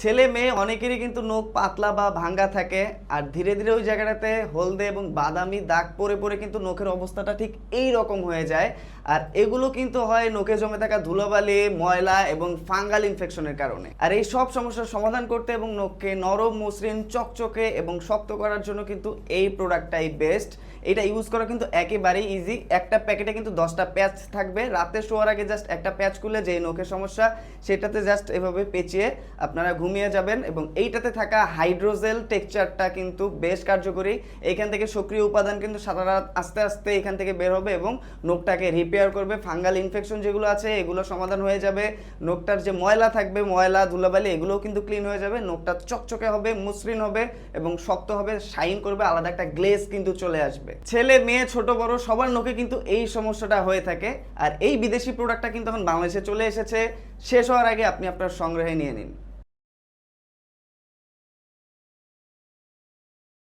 ছেলে মেয়ে অনেকেরই কিন্তু নখ পাতলা বা ভাঙ্গা থাকে, আর ধীরে ধীরে ওই জায়গাটাতে হলদে এবং বাদামি দাগ পরে পরে কিন্তু নখের অবস্থাটা ঠিক এই রকম হয়ে যায়। আর এগুলো কিন্তু হয় নখে জমে থাকা ধুলোবালি, ময়লা এবং ফাঙ্গাল ইনফেকশনের কারণে। আর এই সব সমস্যার সমাধান করতে এবং নখকে নরম, মসৃণ, চকচকে এবং শক্ত করার জন্য কিন্তু এই প্রোডাক্টটাই বেস্ট এটা ইউজ করা কিন্তু একেবারেই ইজি একটা প্যাকেটে কিন্তু দশটা প্যাচ থাকবে। রাতে শোয়ার আগে জাস্ট একটা প্যাচ খুলে যেই নখের সমস্যা, সেটাতে জাস্ট এভাবে পেঁচিয়ে আপনারা ঘুমিয়ে যাবেন এবং এইটাতে থাকা হাইড্রোজেল টেক্সচারটা কিন্তু বেশ কার্যকরী। এখান থেকে সক্রিয় উপাদান কিন্তু সারা রাত আস্তে আস্তে এখান থেকে বের হবে এবং নখটাকে রিপেয়ার করবে। ফাঙ্গাল ইনফেকশন যেগুলো আছে, এগুলো সমাধান হয়ে যাবে। নখটার যে ময়লা থাকবে, ময়লা, ধুলাবালি, এগুলোও কিন্তু ক্লিন হয়ে যাবে। নখটা চকচকে হবে, মসৃণ হবে এবং শক্ত হবে শাইন করবে, আলাদা একটা গ্লেজ কিন্তু চলে আসবে। ছেলে, মেয়ে, ছোট, বড়, সবার লোকে কিন্তু এই সমস্যাটা হয়ে থাকে। আর এই বিদেশি প্রোডাক্টটা কিন্তু এখন বাংলাদেশে চলে এসেছে। শেষ হওয়ার আগে আপনি আপনার সংগ্রহে নিয়ে নিন।